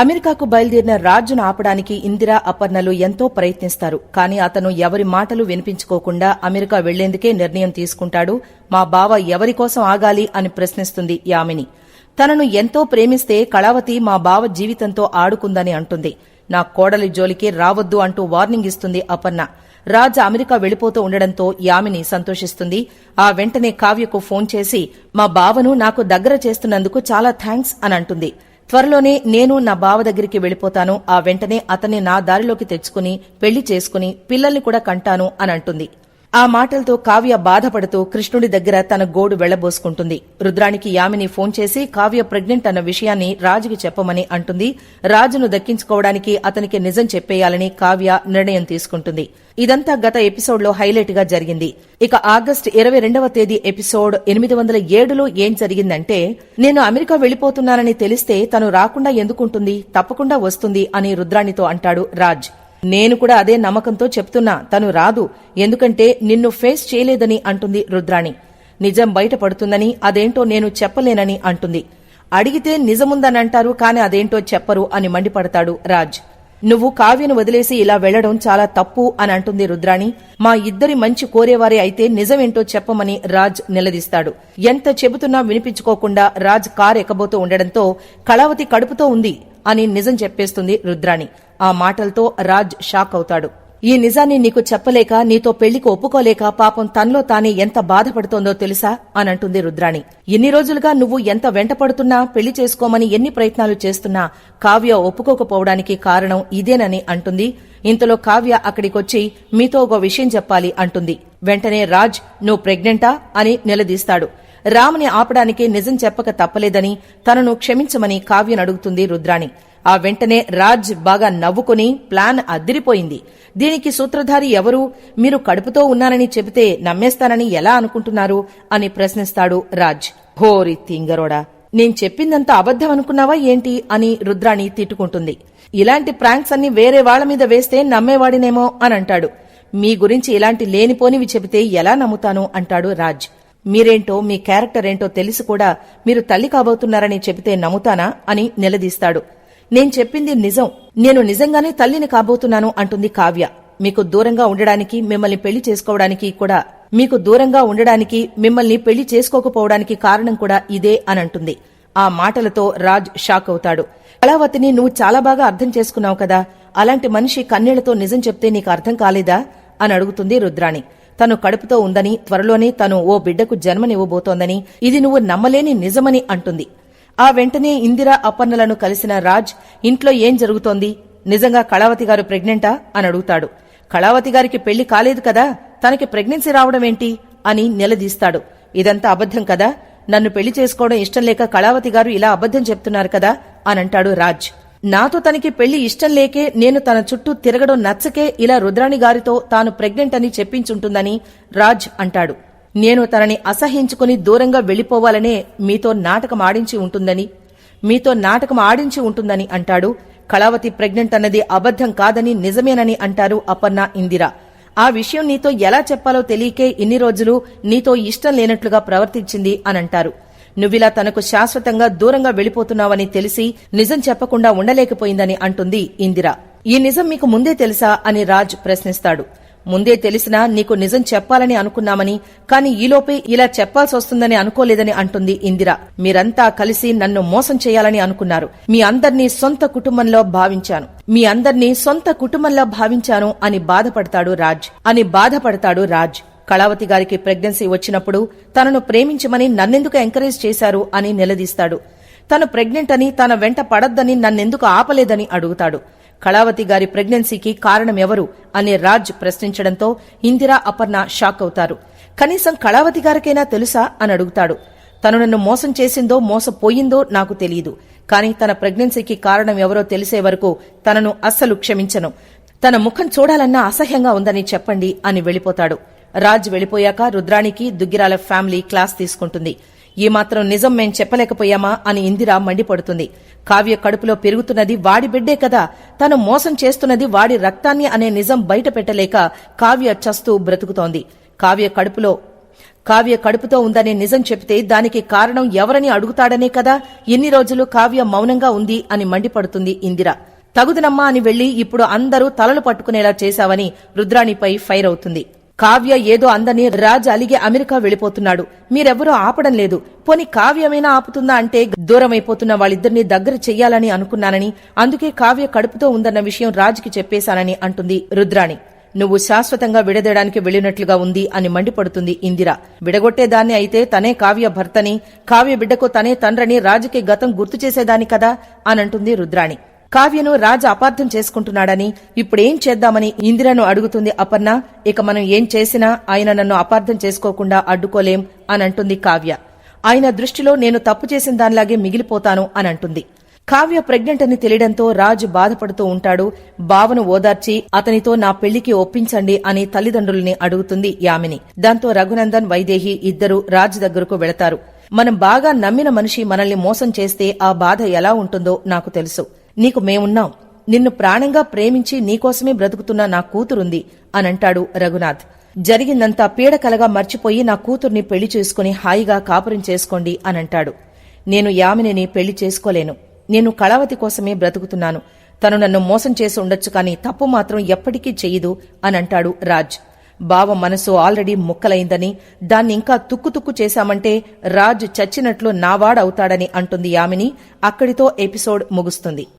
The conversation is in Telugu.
అమెరికాకు బయలుదేరిన రాజును ఆపడానికి ఇందిరా అపర్ణలు ఎంతో ప్రయత్నిస్తారు. కానీ అతను ఎవరి మాటలు వినిపించుకోకుండా అమెరికా వెళ్ళేందుకే నిర్ణయం తీసుకుంటాడు. మా బావ ఎవరి కోసం ఆగాలి అని ప్రశ్నిస్తుంది యామిని. తనను ఎంతో ప్రేమిస్తే కళావతి మా బావ జీవితంతో ఆడుకుందని అంటుంది. నా కోడలి జోలికి రావద్దు అంటూ వార్నింగ్ ఇస్తుంది అపర్ణ. రాజ్ అమెరికా వెళ్ళిపోతూ ఉండడంతో యామిని సంతోషిస్తుంది. ఆ వెంటనే కావ్యకు ఫోన్ చేసి మా బావను నాకు దగ్గర చేస్తున్నందుకు చాలా థ్యాంక్స్ అని అంటుంది. త్వరలోనే నేను నా బావ దగ్గరికి వెళ్ళిపోతాను. ఆ వెంటనే అతన్ని నా దారిలోకి తెచ్చుకుని పెళ్ళి చేసుకుని పిల్లల్ని కూడా కంటాను అని అంటుంది. ఆ మాటలతో కావ్య బాధపడుతూ కృష్ణుడి దగ్గర తన గోడు వెళ్ళబోసుకుంటుంది. రుద్రానికి యామిని ఫోన్ చేసి కావ్య ప్రెగ్నెంట్ అన్న విషయాన్ని రాజుకి చెప్పమని అంటుంది. రాజును దక్కించుకోవడానికి అతనికి నిజం చెప్పేయాలని కావ్య నిర్ణయం తీసుకుంటుంది. ఇదంతా గత ఎపిసోడ్లో హైలైట్గా జరిగింది. ఇక ఆగస్టు ఇరవై రెండవ తేదీ ఎపిసోడ్ ఎనిమిది వందల ఏడులో ఏం జరిగిందంటే నేను అమెరికా వెళ్ళిపోతున్నానని తెలిస్తే తను రాకుండా ఎందుకుంటుంది తప్పకుండా వస్తుంది అని రుద్రాణితో అంటాడు రాజ్. నేను కూడా అదే నమ్మకంతో చెప్తున్నా తను రాదు ఎందుకంటే నిన్ను ఫేస్ చేయలేదని అంటుంది రుద్రాణి. నిజం బయటపడుతుందని అదేంటో నేను చెప్పలేనని అంటుంది. అడిగితే నిజముందనంటారు కాని అదేంటో చెప్పరు అని మండిపడతాడు రాజ్. నువ్వు కావ్యను వదిలేసి ఇలా వెళ్ళడం చాలా తప్పు అని అంటుంది రుద్రాణి. మా ఇద్దరి మంచి కోరేవారే అయితే నిజమేంటో చెప్పమని రాజ్ నిలదీస్తాడు. ఎంత చెబుతున్నా వినిపించుకోకుండా రాజ్ కారు ఎక్కబోతూ ఉండడంతో కళావతి కడుపుతో ఉంది. అని నిజం చెప్పేస్తుంది రుద్రాణి. ఆ మాటలతో రాజ్ షాక్ అవుతాడు. ఈ నిజాన్ని నీకు చెప్పలేక నీతో పెళ్ళికి ఒప్పుకోలేక పాపం తనలో తానే ఎంత బాధపడుతోందో తెలుసా? అని అంటుంది రుద్రాణి. ఎన్ని రోజులుగా నువ్వు ఎంత వెంటపడుతున్నా పెళ్ళి చేసుకోమని ఎన్ని ప్రయత్నాలు చేస్తున్నా కావ్య ఒప్పుకోకపోవడానికి కారణం ఇదేనని అంటుంది. ఇంతలో కావ్య అక్కడికొచ్చి మీతో ఒక విషయం చెప్పాలి అంటుంది. వెంటనే రాజ్ నువ్వు ప్రెగ్నెంటా? అని నిలదీస్తాడు. రాముని ఆపడానికి నిజం చెప్పక తప్పలేదని తనను క్షమించమని కావ్యనడుగుతుంది రుద్రాణి. ఆ వెంటనే రాజ్ బాగా నవ్వుకుని ప్లాన్ అద్దిరిపోయింది దీనికి సూత్రధారి ఎవరు? మీరు కడుపుతో ఉన్నానని చెబితే నమ్మేస్తానని ఎలా అనుకుంటున్నారు? అని ప్రశ్నిస్తాడు రాజ్. హోరి తింగరోడా నేను చెప్పిందంతా అబద్ధం అనుకున్నావా ఏంటి? అని రుద్రాణి తిట్టుకుంటుంది. ఇలాంటి ప్రాంక్స్ అన్ని వేరే వాళ్ళ మీద వేస్తే నమ్మేవాడినేమో అని అంటాడు. మీ గురించి ఇలాంటి లేనిపోనివి చెబితే ఎలా నమ్ముతాను? అంటాడు రాజ్. మీరేంటో మీ క్యారెక్టర్ ఏంటో తెలిసి కూడా మీరు తల్లి కాబోతున్నారని చెబితే నమ్ముతానా అని నిలదీస్తాడు. నేను చెప్పింది నిజం. నేను నిజంగానే తల్లిని కాబోతున్నాను అంటుంది కావ్య. మీకు దూరంగా ఉండడానికి మిమ్మల్ని పెళ్ళి చేసుకోవడానికి కూడా మీకు దూరంగా ఉండడానికి మిమ్మల్ని పెళ్ళి చేసుకోకపోవడానికి కారణం కూడా ఇదే అని అంటుంది ఆ మాటలతో రాజ్ షాక్ అవుతాడు. కళావతిని నువ్వు చాలా బాగా అర్థం చేసుకున్నావు కదా. అలాంటి మనిషి కన్నీళ్ళతో నిజం చెప్తే నీకు అర్థం కాలేదా? అని అడుగుతుంది రుద్రాణి. తను కడుపుతో ఉందని త్వరలోనే తను ఓ బిడ్డకు జన్మనివ్వబోతోందని ఇది నువ్వు నమ్మలేని నిజమని అంటుంది. ఆ వెంటనే ఇందిరా అపర్ణలను కలిసిన రాజ్ ఇంట్లో ఏం జరుగుతోంది? నిజంగా కళావతి గారు ప్రెగ్నెంటా? అని అడుగుతాడు. కళావతి గారికి పెళ్ళి కాలేదు కదా తనకి ప్రెగ్నెన్సీ రావడమేంటి అని నిలదీస్తాడు. ఇదంతా అబద్ధం కదా నన్ను పెళ్ళి చేసుకోవడం ఇష్టం లేక కళావతి గారు ఇలా అబద్ధం చెప్తున్నారు కదా అనంటాడు రాజ్. నాతో తనకి పెళ్ళి ఇష్టం లేకే నేను తన చుట్టూ తిరగడం నచ్చకే ఇలా రుద్రాణి గారితో తాను ప్రెగ్నెంట్ అని చెప్పించుంటుందని రాజ్ అంటాడు. నేను తనని అసహించుకుని దూరంగా వెళ్ళిపోవాలనే మీతో నాటకం ఆడించి ఉంటుందని మీతో నాటకం ఆడించి ఉంటుందని అంటాడు. కళావతి ప్రెగ్నెంట్ అన్నది అబద్ధం కాదని నిజమేనని అంటారు అపర్ణ ఇందిర. ఆ విషయం నీతో ఎలా చెప్పాలో తెలియకే ఇన్ని రోజులు నీతో ఇష్టం లేనట్లుగా ప్రవర్తించింది అనంటారు నువ్విలా తనకు శాశ్వతంగా దూరంగా వెళ్ళిపోతున్నావని తెలిసి నిజం చెప్పకుండా ఉండలేకపోయిందని అంటుంది ఇందిర. ఈ నిజం మీకు ముందే తెలుసా అని రాజ్ ప్రశ్నిస్తాడు. ముందే తెలిసినా నీకు నిజం చెప్పాలని అనుకున్నామని కాని ఈలోపే ఇలా చెప్పాల్సి వస్తుందని అనుకోలేదని అంటుంది ఇందిర. మీరంతా కలిసి నన్ను మోసం చేయాలని అనుకున్నారు. మీ అందర్నీ సొంత కుటుంబంలో భావించాను. మీ అందర్నీ సొంత కుటుంబంలో భావించాను అని బాధపడతాడు రాజ్. అని బాధపడతాడు రాజ్. కళావతి గారికి ప్రెగ్నెన్సీ వచ్చినప్పుడు తనను ప్రేమించమని నన్నెందుకు ఎంకరేజ్ చేశారు అని నిలదీస్తాడు. తను ప్రెగ్నెంట్ అని తన వెంట పడద్దని నన్నెందుకు ఆపలేదని అడుగుతాడు. కళావతి గారి ప్రెగ్నెన్సీకి కారణం ఎవరు అని రాజ్ ప్రశ్నించడంతో ఇందిరా అపర్ణ షాక్ అవుతారు. కనీసం కళావతి గారికైనా తెలుసా అని అడుగుతాడు. తను నన్ను మోసం చేసిందో మోసపోయిందో నాకు తెలియదు కానీ తన ప్రెగ్నెన్సీకి కారణం ఎవరో తెలిసే వరకు తనను అస్సలు క్షమించను. తన ముఖం చూడాలన్నా అసహ్యంగా ఉందని చెప్పండి అని వెళ్ళిపోతాడు. రాజ్ వెళ్ళిపోయాక రుద్రానికి దుగ్గిరాల ఫ్యామిలీ క్లాస్ తీసుకుంటుంది. ఈ మాత్రం నిజం మేం చెప్పలేకపోయామా అని ఇందిర మండిపడుతుంది. కావ్య కడుపులో పెరుగుతున్నది వాడి బిడ్డే కదా. తను మోసం చేస్తున్నది వాడి రక్తాన్ని అనే నిజం బయట పెట్టలేక కావ్య చస్తూ బ్రతుకుతోంది. కావ్య కడుపులో కావ్య కడుపుతో ఉందనే నిజం చెబితే దానికి కారణం ఎవరని అడుగుతాడనే కదా. ఎన్ని రోజులు కావ్య మౌనంగా ఉంది అని మండిపడుతుంది ఇందిర. తగుదనమ్మా అని వెళ్ళి ఇప్పుడు అందరూ తలలు పట్టుకునేలా చేశావని రుద్రాణిపై ఫైర్ అవుతుంది. కావ్య ఏదో అందని రాజ్ అలిగే అమెరికా వెళ్ళిపోతున్నాడు. మీరెవ్వరూ ఆపడం లేదు. పోని కావ్యమైనా ఆపుతుందా అంటే దూరమైపోతున్న వాళ్ళిద్దరినీ దగ్గర చెయ్యాలని అనుకున్నానని అందుకే కావ్య కడుపుతో ఉందన్న విషయం రాజ్కి చెప్పేశానని అంటుంది రుద్రాణి. నువ్వు శాశ్వతంగా విడదీయడానికి వెళ్ళినట్లుగా ఉంది అని మండిపడుతుంది ఇందిర. విడగొట్టేదాన్ని అయితే తనే కావ్య భర్తని కావ్య బిడ్డకు తనే తండ్రని రాజుకి గతం గుర్తు చేసేదాని కదా అనంటుంది రుద్రాణి. కావ్యను రాజు అపార్థం చేసుకుంటున్నాడని ఇప్పుడేం చేద్దామని ఇందిరను అడుగుతుంది అపర్ణ. ఇక మనం ఏం చేసినా ఆయన నన్ను అపార్థం చేసుకోకుండా అడ్డుకోలేం అనంటుంది కావ్య. ఆయన దృష్టిలో నేను తప్పు చేసిన దానిలాగే మిగిలిపోతాను అనంటుంది. కావ్య ప్రెగ్నెంట్ అని తెలియడంతో రాజు బాధపడుతూ ఉంటాడు. బావను ఓదార్చి అతనితో నా పెళ్ళికి ఒప్పించండి అని తల్లిదండ్రుల్ని అడుగుతుంది యామిని. దాంతో రఘునందన్ వైదేహి ఇద్దరూ రాజు దగ్గరకు వెళతారు. మనం బాగా నమ్మిన మనిషి మనల్ని మోసం చేస్తే ఆ బాధ ఎలా ఉంటుందో నాకు తెలుసు. నీకు మేమున్నాం. నిన్ను ప్రాణంగా ప్రేమించి నీకోసమే బ్రతుకుతున్న నా కూతురుంది అనంటాడు రఘునాథ్. జరిగిందంతా పీడకలగా మర్చిపోయి నా కూతుర్ని పెళ్ళి చేసుకుని హాయిగా కాపురం చేసుకోండి అనంటాడు. నేను యామినిని పెళ్ళి చేసుకోలేను. నేను కళావతి కోసమే బ్రతుకుతున్నాను. తను నన్ను మోసం చేసి ఉండొచ్చు కానీ తప్పు మాత్రం ఎప్పటికీ చెయ్యదు అనంటాడు రాజ్. బావ మనసు ఆల్రెడీ ముక్కలైందని దాన్ని ఇంకా తుక్కు తుక్కు చేశామంటే రాజ్ చచ్చినట్లు నావాడవుతాడని అంటుంది యామిని. అక్కడితో ఎపిసోడ్ ముగుస్తుంది.